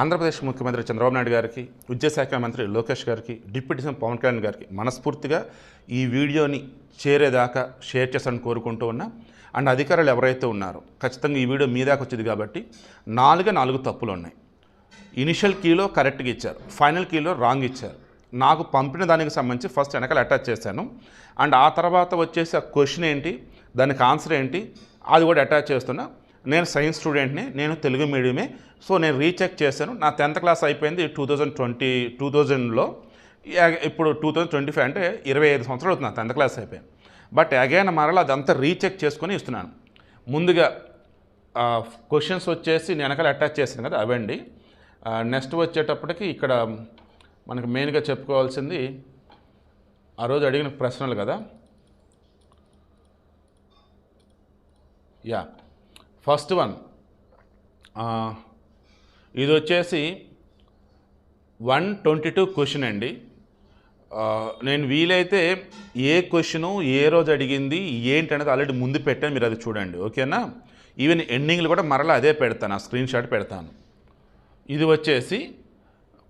ఆంధ్రప్రదేశ్ ముఖ్యమంత్రి చంద్రబాబు నాయుడు గారికి విద్యాశాఖ మంత్రి లోకేష్ గారికి డిప్యూటీ సీఎం పవన్ కళ్యాణ్ గారికి మనస్ఫూర్తిగా ఈ వీడియోని చేరేదాకా షేర్ చేస్తానని కోరుకుంటూ ఉన్నా అండ్ అధికారులు ఎవరైతే ఉన్నారో ఖచ్చితంగా ఈ వీడియో మీ దాకా వచ్చింది కాబట్టి నాలుగే నాలుగు తప్పులు ఉన్నాయి. ఇనిషియల్ కీలో కరెక్ట్గా ఇచ్చారు ఫైనల్ కీలో రాంగ్ ఇచ్చారు. నాకు పంపిన దానికి సంబంధించి ఫస్ట్ వెనకాల అటాచ్ చేశాను. అండ్ ఆ తర్వాత వచ్చేసి ఆ క్వశ్చన్ ఏంటి దానికి ఆన్సర్ ఏంటి అది కూడా అటాచ్ చేస్తున్నా. నేను సైన్స్ స్టూడెంట్ని నేను తెలుగు మీడియమే. సో నేను రీచెక్ చేశాను. నా టెన్త్ క్లాస్ అయిపోయింది టూ థౌజండ్ ట్వంటీ టూ థౌజండ్లో. ఇప్పుడు టూ థౌజండ్ ట్వంటీ ఫైవ్ అంటే ఇరవై ఐదు సంవత్సరాలు అవుతుంది నా టెన్త్ క్లాస్ అయిపోయింది. బట్ అగైన్ మరలా అదంతా రీచెక్ చేసుకొని ఇస్తున్నాను. ముందుగా క్వశ్చన్స్ వచ్చేసి నేను వెనకాల అటాచ్ చేశాను కదా అవండి. నెక్స్ట్ వచ్చేటప్పటికి ఇక్కడ మనకు మెయిన్గా చెప్పుకోవాల్సింది ఆ రోజు అడిగిన ప్రశ్నలు కదా. యా. First one. ఇది వచ్చేసి వన్ ట్వంటీ టూ క్వశ్చన్ అండి. నేను వీలైతే ఏ క్వశ్చను ఏ రోజు అడిగింది ఏంటి అనేది ఆల్రెడీ ముందు పెట్టాను మీరు అది చూడండి. ఓకేనా? ఈవెన్ ఎండింగ్లు కూడా మరలా అదే పెడతాను ఆ స్క్రీన్ షాట్ పెడతాను. ఇది వచ్చేసి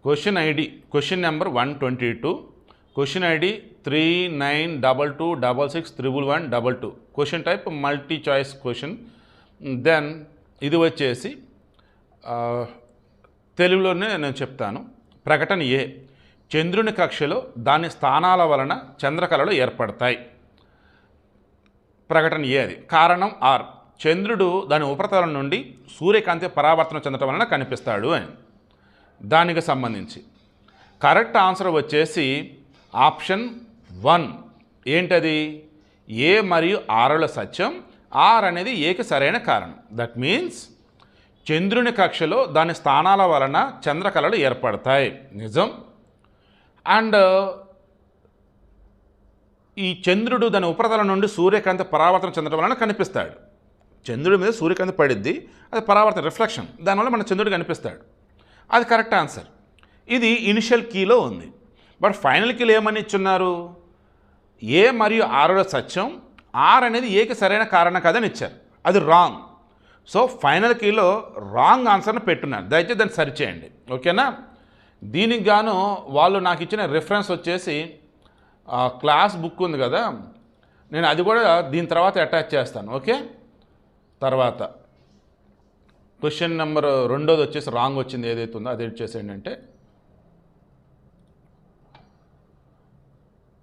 question ID question number one twenty two. Question ID three nine double two double six triple one double two. Question type multi choice question. Then ఇది వచ్చేసి తెలుగులోనే నేను చెప్తాను. ప్రకటన ఏ? చంద్రుని కక్షలో దాని స్థానాల వలన చంద్రకళలు ఏర్పడతాయి. ప్రకటన ఏ అది? కారణం ఆర్. చంద్రుడు దాని ఉపరితలం నుండి సూర్యకాంతి పరావర్తన చెందడం వలన కనిపిస్తాడు అని. దానికి సంబంధించి. కరెక్ట్ ఆన్సర్ వచ్చేసి ఆప్షన్ వన్. ఏంటది? ఏ మరియు ఆరుల సత్యం ఆర్ అనేది ఏకి సరైన కారణం. దట్ మీన్స్ చంద్రుని కక్షలో దాని స్థానాల వలన చంద్రకళలు ఏర్పడతాయి. నిజం? అండ్ ఈ చంద్రుడు దాని ఉపరితలం నుండి సూర్యకాంతి పరావర్తన చెందడం వలన కనిపిస్తాడు. చంద్రుడి మీద సూర్యకాంతి పడిద్ది అది పరావర్తన రిఫ్లెక్షన్. దానివల్ల మన చంద్రుడు కనిపిస్తాడు. అది కరెక్ట్ ఆన్సర్. ఇది ఇనిషియల్ కీలో ఉంది. బట్ ఫైనల్ కీలో ఏమని ఇచ్చున్నారు? ఏ మరియు ఆరుల సత్యం ఆర్ అనేది ఏకి సరైన కారణం కాదని ఇచ్చారు. అది రాంగ్ సో ఫైనల్ కీలో రాంగ్ ఆన్సర్ని పెట్టున్నారు. దయచేసి దాన్ని సరిచేయండి ఓకేనా దీనికి గాను వాళ్ళు నాకు ఇచ్చిన రిఫరెన్స్ వచ్చేసి క్లాస్ బుక్ ఉంది కదా? నేను అది కూడా దీని తర్వాత అటాచ్ చేస్తాను. ఓకే తర్వాత క్వశ్చన్ నెంబర్ రెండోది వచ్చేసి రాంగ్ వచ్చింది. ఏదైతే ఉందో అది చేసేయండి అంటే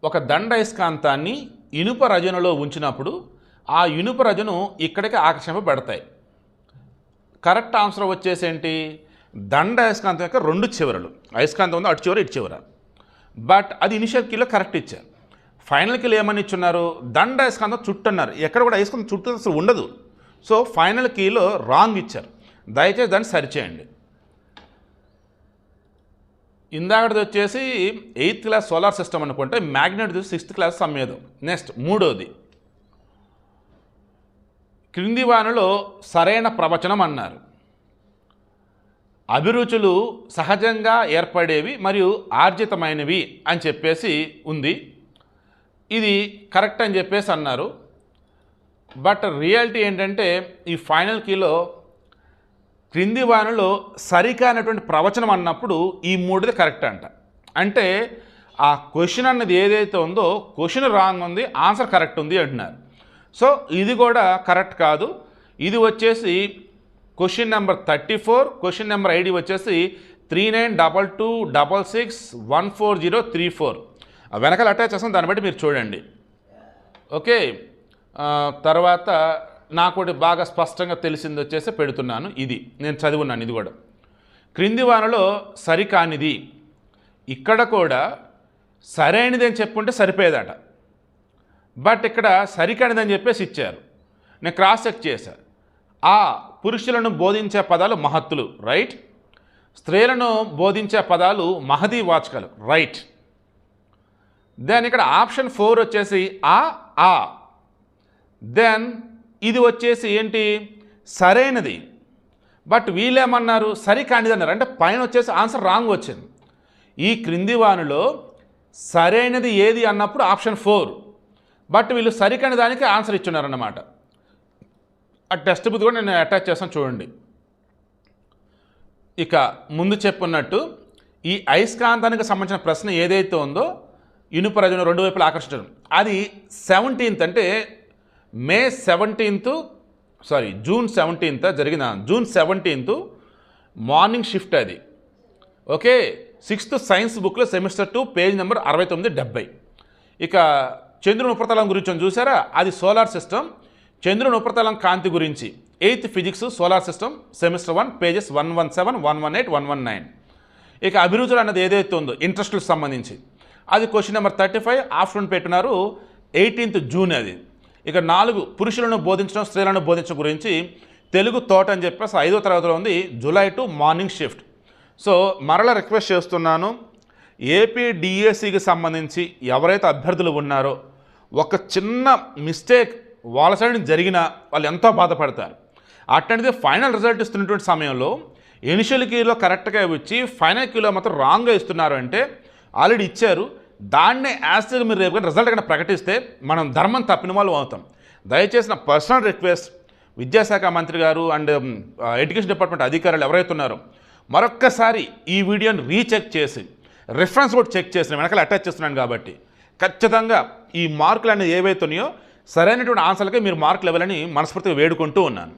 ఒక దండ అయస్కాంతాన్ని ఇనుప రజనలో ఉంచినప్పుడు ఆ ఇనుప రజను ఇక్కడికి ఆకర్షింపబడతాయి. కరెక్ట్ ఆన్సర్ వచ్చేసి ఏంటి దండ అయస్కాంతం యొక్క రెండు చివరలు. అయస్కాంతం ఉంది అటు చివర ఇటు చివర. బట్ అది ఇనిషియల్ కీలో కరెక్ట్ ఇచ్చారు. ఫైనల్ కీలో ఏమని ఇచ్చున్నారు? దండ అయస్కాంతం చుట్టన్నారు. ఎక్కడ కూడా అయస్కాంతం చుట్టూ అసలు ఉండదు. సో ఫైనల్ కీలో రాంగ్ ఇచ్చారు. దయచేసి దాన్ని సరిచేయండి. ఇందాకటిది వచ్చేసి ఎయిత్ క్లాస్ సోలార్ సిస్టమ్ అనుకుంటే మ్యాగ్నెట్ సిక్స్త్ క్లాస్ సమ్మేదం. నెక్స్ట్ మూడోది. క్రింది వానలో సరైన ప్రవచనం అన్నారు. అభిరుచులు సహజంగా ఏర్పడేవి మరియు ఆర్జితమైనవి అని చెప్పేసి ఉంది. ఇది కరెక్ట్ అని చెప్పేసి అన్నారు. బట్ రియాలిటీ ఏంటంటే ఈ ఫైనల్ కీలో క్రింది వానలో సరికానటువంటి ప్రవచనం అన్నప్పుడు ఈ మూడుది కరెక్ట్ అంట. అంటే ఆ క్వశ్చన్ అన్నది ఏదైతే ఉందో క్వశ్చన్ రాంగ్ ఉంది ఆన్సర్ కరెక్ట్ ఉంది అంటున్నారు. సో ఇది కూడా కరెక్ట్ కాదు. ఇది వచ్చేసి question number thirty four question number ID వచ్చేసి three nine double two double six one four zero three four. వెనకాల అటాచ్ చేస్తాం దాన్ని బట్టి మీరు చూడండి. ఓకే. తర్వాత నాకు బాగా స్పష్టంగా తెలిసింది వచ్చేసి పెడుతున్నాను ఇది. నేను చదివున్నాను ఇది కూడా. క్రింది వానలో సరికానిది. ఇక్కడ కూడా సరైనది అని చెప్పుంటే సరిపోయేదట. బట్ ఇక్కడ సరికానిదని చెప్పేసి ఇచ్చారు. నేను క్రాస్ చెక్ చేశాను ఆ పురుషులను బోధించే పదాలు మహత్తులు రైట్? స్త్రీలను బోధించే పదాలు మహదీ వాచకాలు రైట్? దెన్ ఇక్కడ ఆప్షన్ ఫోర్ వచ్చేసి ఆ ఆ. దెన్ ఇది వచ్చేసి ఏంటి? సరైనది. బట్ వీళ్ళేమన్నారు? సరికానిది అన్నారు. అంటే పైన వచ్చేసి ఆన్సర్ రాంగ్ వచ్చింది. ఈ క్రింది వానిలో సరైనది ఏది అన్నప్పుడు ఆప్షన్ ఫోర్. బట్ వీళ్ళు సరికాని దానికి ఆన్సర్ ఇచ్చున్నారన్నమాట. ఆ టెస్ట్ బుక్ కూడా నేను అటాచ్ చేస్తాను చూడండి. ఇక ముందు చెప్పున్నట్టు ఈ అయస్కాంతానికి సంబంధించిన ప్రశ్న ఏదైతే ఉందో ఇనుప రజను రెండు వైపులా ఆకర్షించడం. అది సెవెంటీన్త్ అంటే May seventeenth sorry June seventeenth జరిగిన జూన్ సెవెంటీన్త్ మార్నింగ్ షిఫ్ట్ అది. ఓకే సిక్స్త్ సైన్స్ బుక్లో సెమిస్టర్ టూ పేజ్ నెంబర్ అరవై తొమ్మిది డెబ్బై. ఇక చంద్రుని ఉపరితలం గురించి చూసారా అది సోలార్ సిస్టమ్. చంద్రుని ఉపరితలం కాంతి గురించి. Eighth physics solar system semester one pages one one seven one one eight one one nine. ఇక అభిరుచులు అన్నది ఏదైతే ఉందో ఇంట్రెస్ట్లకు సంబంధించి. అది question number thirty five afternoon పెట్టినారు ఎయిటీన్త్ జూన్ అది. ఇక నాలుగు పురుషులను బోధించడం స్త్రీలను బోధించడం గురించి తెలుగు తోట అని చెప్పేసి ఐదో తరగతిలో ఉంది July two morning shift. So మరలా రిక్వెస్ట్ చేస్తున్నాను ఏపీ డిఎస్సికి సంబంధించి ఎవరైతే అభ్యర్థులు ఉన్నారో ఒక చిన్న మిస్టేక్ వాళ్ళ సైడ్ జరిగినా వాళ్ళు ఎంతో బాధపడతారు. అట్లాంటిది ఫైనల్ రిజల్ట్ ఇస్తున్నటువంటి సమయంలో ఇనిషియల్ కీలో కరెక్ట్గా ఇచ్చి ఫైనల్ కీలో మాత్రం రాంగ్గా ఇస్తున్నారు అంటే ఆల్రెడీ ఇచ్చారు. దాన్నే యాస్టిల్ మీరు రేపు రిజల్ట్ కన్నా ప్రకటిస్తే మనం ధర్మం తప్పిన వాళ్ళు అవుతాం. దయచేసిన పర్సనల్ రిక్వెస్ట్ విద్యాశాఖ మంత్రి గారు అండ్ ఎడ్యుకేషన్ డిపార్ట్మెంట్ అధికారులు ఎవరైతే ఉన్నారో మరొక్కసారి ఈ వీడియోని రీచెక్ చేసి రిఫరెన్స్ కూడా చెక్ చేసి వెనకాల అటాచ్ చేస్తున్నాను కాబట్టి ఖచ్చితంగా ఈ మార్కులు అనేవి ఏవైతే ఉన్నాయో సరైనటువంటి ఆన్సర్లకే మీరు మార్కులు ఇవ్వాలని మనస్ఫూర్తిగా వేడుకుంటూ ఉన్నాను.